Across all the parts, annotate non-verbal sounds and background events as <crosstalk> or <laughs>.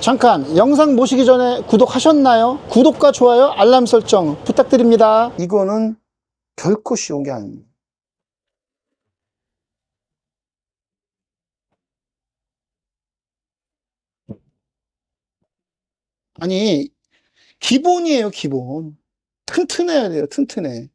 잠깐 영상 보시기 전에 구독하셨나요? 구독과 좋아요, 알람 설정 부탁드립니다. 이거는 결코 쉬운 게 아닙니다. 아니 기본이에요 기본 튼튼해야 돼요 튼튼해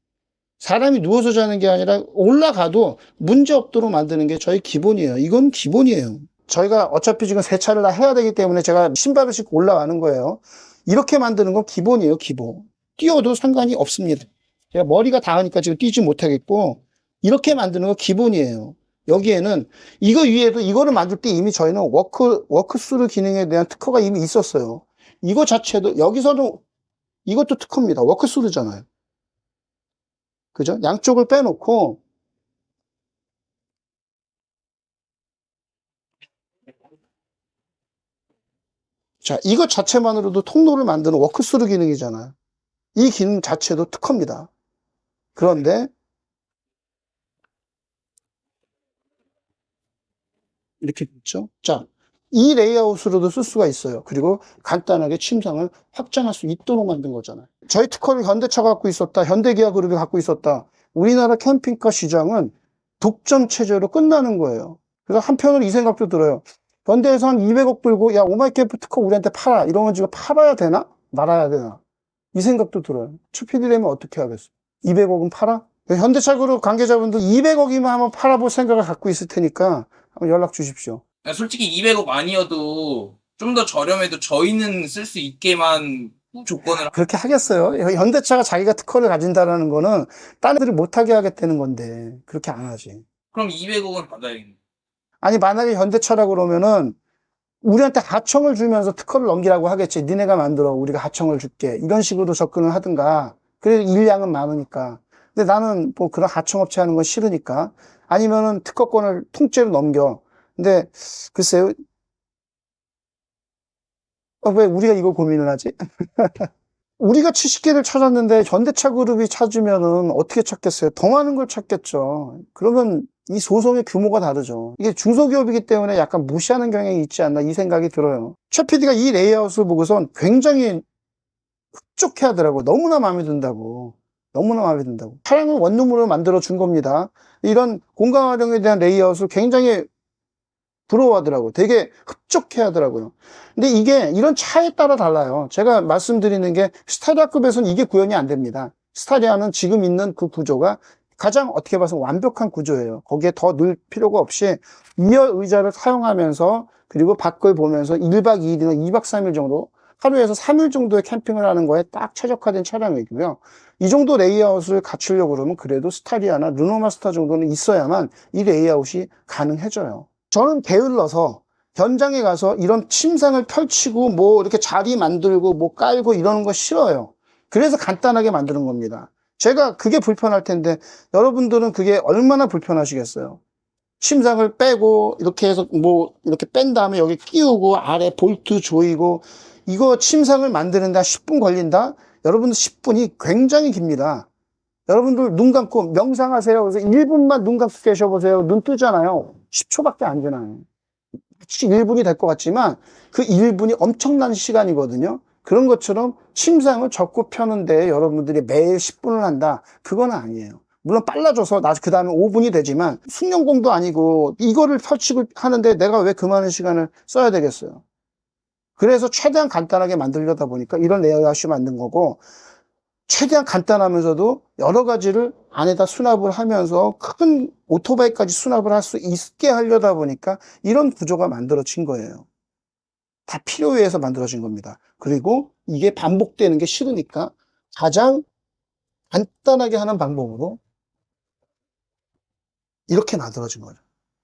사람이 누워서 자는 게 아니라 올라가도 문제 없도록 만드는 게 저희 기본이에요 이건 기본이에요 저희가 어차피 지금 세차를 다 해야 되기 때문에 제가 신발을 신고 올라가는 거예요 이렇게 만드는 건 기본이에요 기본 뛰어도 상관이 없습니다 제가 머리가 닿으니까 지금 뛰지 못하겠고 이렇게 만드는 건 기본이에요 여기에는 이거 위에도 이거를 만들 때 이미 저희는 워크 워크스루 기능에 대한 특허가 이미 있었어요 이거 자체도 여기서는 이것도 특허입니다. 워크스루잖아요. 그죠? 양쪽을 빼놓고 자, 이것 자체만으로도 통로를 만드는 워크스루 기능이잖아요. 이 기능 자체도 특허입니다. 그런데 이렇게 됐죠. 자, 이 레이아웃으로도 쓸 수가 있어요. 그리고 간단하게 침상을 확장할 수 있도록 만든 거잖아요. 저희 특허를 현대차가 갖고 있었다. 현대기아 그룹이 갖고 있었다. 우리나라 캠핑카 시장은 독점 체제로 끝나는 거예요. 그래서 한편으로 이 생각도 들어요. 현대에서 한 200억 들고 야 오마이캠프 특허 우리한테 팔아. 이러면 지금 팔아야 되나? 말아야 되나? 이 생각도 들어요. 추피디라면 어떻게 하겠어? 200억은 팔아? 현대차 그룹 관계자분들 200억이면 한번 팔아볼 생각을 갖고 있을 테니까 한번 연락 주십시오. 그러니까 솔직히 200억 아니어도 좀 더 저렴해도 저희는 쓸 수 있게만 조건을 그렇게 하겠어요? 현대차가 자기가 특허를 가진다라는 거는 딴 애들이 못하게 하겠다는 건데 그렇게 안 하지. 그럼 200억은 받아야겠네. 아니 만약에 현대차라고 그러면은 우리한테 하청을 주면서 특허를 넘기라고 하겠지. 니네가 만들어 우리가 하청을 줄게. 이런 식으로 접근을 하든가. 그래도 일량은 많으니까. 근데 나는 뭐 그런 하청업체 하는 건 싫으니까. 아니면은 특허권을 통째로 넘겨. 근데 글쎄요. 어, 왜 우리가 이거 고민을 하지? <laughs> 우리가 70개를 찾았는데 현대차 그룹이 찾으면은 어떻게 찾겠어요? 더 많은 걸 찾겠죠. 그러면 이 소송의 규모가 다르죠. 이게 중소기업이기 때문에 약간 무시하는 경향이 있지 않나 이 생각이 들어요. 최 PD가 이 레이아웃을 보고선 굉장히 흡족해 하더라고. 너무나 마음에 든다고. 너무나 마음에 든다고. 차량을 원룸으로 만들어 준 겁니다. 이런 공간 활용에 대한 레이아웃을 굉장히 부러워하더라고. 되게 흡족해 하더라고요. 근데 이게 이런 차에 따라 달라요. 제가 말씀드리는 게 스타리아급에서는 이게 구현이 안 됩니다. 스타리아는 지금 있는 그 구조가 가장 어떻게 봐서 완벽한 구조예요. 거기에 더 넣을 필요가 없이 위어 의자를 사용하면서 그리고 밖을 보면서 1박 2일이나 2박 3일 정도 하루에서 3일 정도의 캠핑을 하는 거에 딱 최적화된 차량이고요. 이 정도 레이아웃을 갖추려고 그러면 그래도 스타리아나 르노마스터 정도는 있어야만 이 레이아웃이 가능해져요. 저는 게을러서 현장에 가서 이런 침상을 펼치고 뭐 이렇게 자리 만들고 뭐 깔고 이러는 거 싫어요. 그래서 간단하게 만드는 겁니다. 제가 그게 불편할 텐데 여러분들은 그게 얼마나 불편하시겠어요. 침상을 빼고 이렇게 해서 뭐 이렇게 뺀 다음에 여기 끼우고 아래 볼트 조이고 이거 침상을 만드는데 한 10분 걸린다? 여러분들 10분이 굉장히 깁니다. 여러분들 눈 감고 명상하세요. 그래서 1분만 눈 감고 계셔보세요. 눈 뜨잖아요. 10초밖에 안 되나요? 1분이 될 것 같지만 그 1분이 엄청난 시간이거든요. 그런 것처럼 침상을 접고 펴는데 여러분들이 매일 10분을 한다. 그건 아니에요. 물론 빨라져서 나 그 다음에 5분이 되지만 숙련공도 아니고 이거를 펼치고 하는데 내가 왜 그 많은 시간을 써야 되겠어요. 그래서 최대한 간단하게 만들려다 보니까 이런 레이아웃이 만든 거고 최대한 간단하면서도 여러 가지를 안에다 수납을 하면서 큰 오토바이까지 수납을 할 수 있게 하려다 보니까 이런 구조가 만들어진 거예요. 다 필요에 의해서 만들어진 겁니다. 그리고 이게 반복되는 게 싫으니까 가장 간단하게 하는 방법으로 이렇게 만들어진 거죠.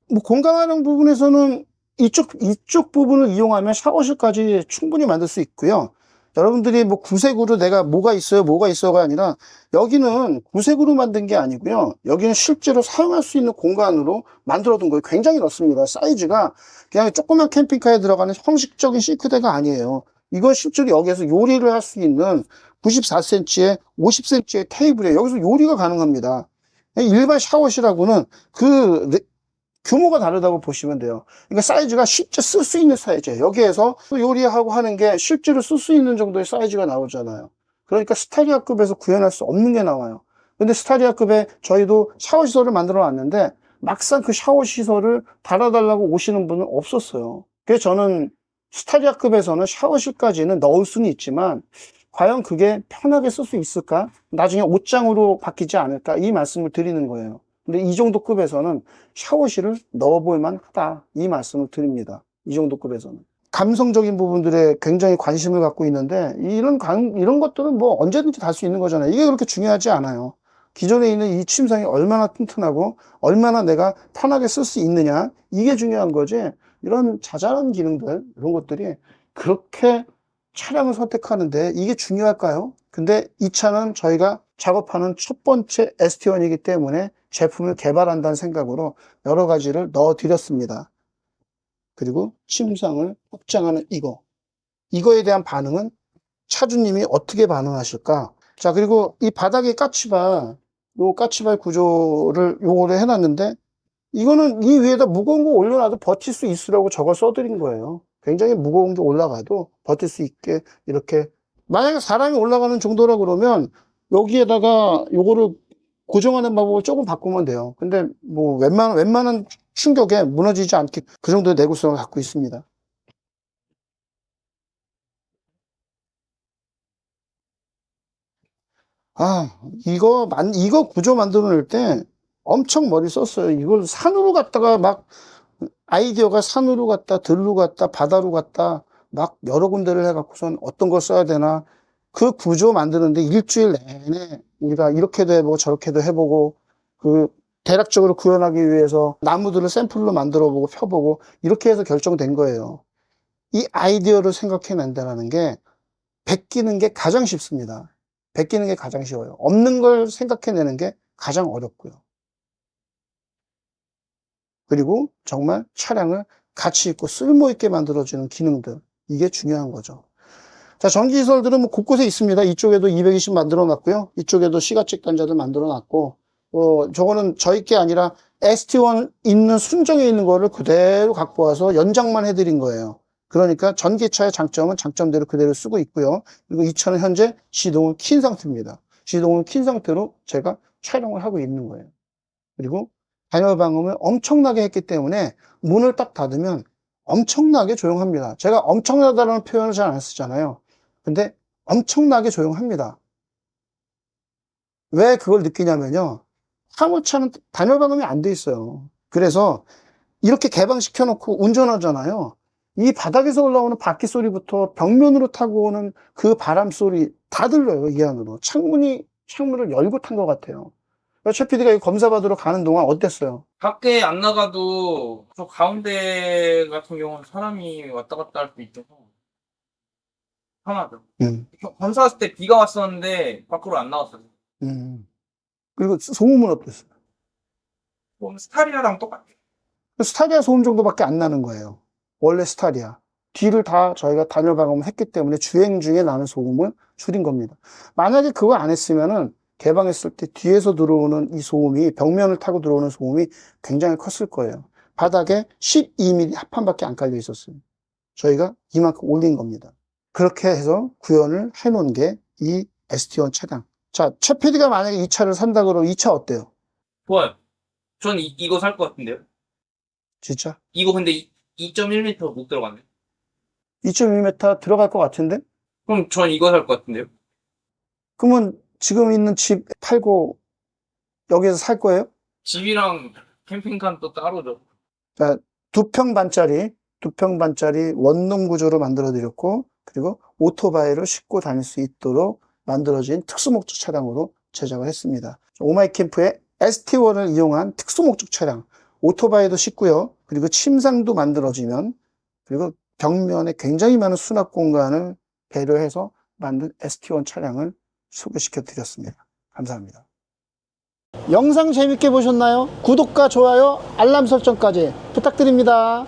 뭐 공간 활용 부분에서는 이쪽, 이쪽 부분을 이용하면 샤워실까지 충분히 만들 수 있고요. 여러분들이 뭐 구색으로 내가 뭐가 있어요, 뭐가 있어가 아니라 여기는 구색으로 만든 게 아니고요. 여기는 실제로 사용할 수 있는 공간으로 만들어 둔 거예요. 굉장히 넓습니다. 사이즈가 그냥 조그만 캠핑카에 들어가는 형식적인 싱크대가 아니에요. 이건 실제로 여기에서 요리를 할 수 있는 94cm에 50cm의 테이블이에요. 여기서 요리가 가능합니다. 일반 샤워실하고는 그, 규모가 다르다고 보시면 돼요. 그러니까 사이즈가 실제 쓸 수 있는 사이즈예요. 여기에서 요리하고 하는 게 실제로 쓸 수 있는 정도의 사이즈가 나오잖아요. 그러니까 스타리아급에서 구현할 수 없는 게 나와요. 근데 스타리아급에 저희도 샤워 시설을 만들어 놨는데 막상 그 샤워 시설을 달아달라고 오시는 분은 없었어요. 그래서 저는 스타리아급에서는 샤워실까지는 넣을 수는 있지만 과연 그게 편하게 쓸 수 있을까? 나중에 옷장으로 바뀌지 않을까? 이 말씀을 드리는 거예요. 근데 이 정도 급에서는 샤워실을 넣어볼 만 하다. 이 말씀을 드립니다. 이 정도 급에서는. 감성적인 부분들에 굉장히 관심을 갖고 있는데 이런 관- 이런 것들은 뭐 언제든지 달 수 있는 거잖아요. 이게 그렇게 중요하지 않아요. 기존에 있는 이 침상이 얼마나 튼튼하고 얼마나 내가 편하게 쓸 수 있느냐 이게 중요한 거지. 이런 자잘한 기능들 이런 것들이 그렇게 차량을 선택하는데 이게 중요할까요? 근데 이 차는 저희가 작업하는 첫 번째 ST1이기 때문에 제품을 개발한다는 생각으로 여러 가지를 넣어 드렸습니다. 그리고 침상을 확장하는 이거. 이거에 대한 반응은 차주님이 어떻게 반응하실까? 자, 그리고 이 바닥에 까치발, 요 까치발 구조를 요거를 해놨는데, 이거는 이 위에다 무거운 거 올려놔도 버틸 수 있으라고 저걸 써드린 거예요. 굉장히 무거운 게 올라가도 버틸 수 있게 이렇게. 만약에 사람이 올라가는 정도라 그러면 여기에다가 요거를 고정하는 방법을 조금 바꾸면 돼요. 근데 뭐 웬만한, 웬만한 충격에 무너지지 않게 그 정도의 내구성을 갖고 있습니다. 아, 이거 만, 이거 구조 만들어 낼 때 엄청 머리 썼어요. 이걸 산으로 갔다가 막 아이디어가 산으로 갔다, 들로 갔다, 바다로 갔다 막 여러 군데를 해갖고선 어떤 걸 써야 되나 그 구조 만드는데 일주일 내내 우리가 이렇게도 해보고 저렇게도 해보고 그 대략적으로 구현하기 위해서 나무들을 샘플로 만들어 보고 펴보고 이렇게 해서 결정된 거예요. 이 아이디어를 생각해낸다는 게 베끼는 게 가장 쉽습니다. 베끼는 게 가장 쉬워요. 없는 걸 생각해내는 게 가장 어렵고요. 그리고 정말 차량을 가치 있고 쓸모 있게 만들어주는 기능들. 이게 중요한 거죠. 자, 전기시설들은 뭐 곳곳에 있습니다. 이쪽에도 220 만들어 놨고요. 이쪽에도 시가책 단자들 만들어 놨고, 어, 저거는 저희 게 아니라 ST1 있는 순정에 있는 거를 그대로 갖고 와서 연장만 해드린 거예요. 그러니까 전기차의 장점은 장점대로 그대로 쓰고 있고요. 그리고 이 차는 현재 시동을 킨 상태입니다. 시동을 킨 상태로 제가 촬영을 하고 있는 거예요. 그리고 단열 방음을 엄청나게 했기 때문에 문을 딱 닫으면 엄청나게 조용합니다. 제가 엄청나다라는 표현을 잘 안 쓰잖아요. 근데 엄청나게 조용합니다. 왜 그걸 느끼냐면요. 화물차는 단열 방음이 안 돼 있어요. 그래서 이렇게 개방시켜 놓고 운전하잖아요. 이 바닥에서 올라오는 바퀴 소리부터 벽면으로 타고 오는 그 바람 소리 다 들려요, 이 안으로. 창문이, 창문을 열고 탄 것 같아요. 최 PD가 이 검사 받으러 가는 동안 어땠어요? 밖에 안 나가도 저 가운데 같은 경우는 사람이 왔다 갔다 할 수 있어서 편하죠. 음, 검사했을 때 비가 왔었는데 밖으로 안 나왔어요. 음. 그리고 소음은 어땠어요? 그럼 스타리아랑 똑같아요. 스타리아 소음 정도밖에 안 나는 거예요. 원래 스타리아. 뒤를 다 저희가 단열 방음을 했기 때문에 주행 중에 나는 소음을 줄인 겁니다. 만약에 그거 안 했으면은 개방했을 때 뒤에서 들어오는 이 소음이 벽면을 타고 들어오는 소음이 굉장히 컸을 거예요. 바닥에 12mm 합판밖에 안 깔려 있었어요. 저희가 이만큼 올린 겁니다. 그렇게 해서 구현을 해놓은 게 이 ST1 차량. 자, 최 PD가 만약에 이 차를 산다 그러면 이 차 어때요? 좋아요. 전 이, 이거 살 것 같은데요. 진짜? 이거 근데 2.1m 못 들어갔네. 2.2m 들어갈 것 같은데? 그럼 전 이거 살 것 같은데요. 그러면 지금 있는 집 팔고 여기에서 살 거예요? 집이랑 캠핑카는 또 따로죠. 두평 반짜리, 두 평 반짜리 원룸 구조로 만들어 드렸고, 그리고 오토바이를 싣고 다닐 수 있도록 만들어진 특수 목적 차량으로 제작을 했습니다. 오마이 캠프의 ST1을 이용한 특수 목적 차량, 오토바이도 싣고요. 그리고 침상도 만들어지면, 그리고 벽면에 굉장히 많은 수납 공간을 배려해서 만든 ST1 차량을 소개시켜 드렸습니다. 감사합니다. 영상 재밌게 보셨나요? 구독과 좋아요, 알람 설정까지 부탁드립니다.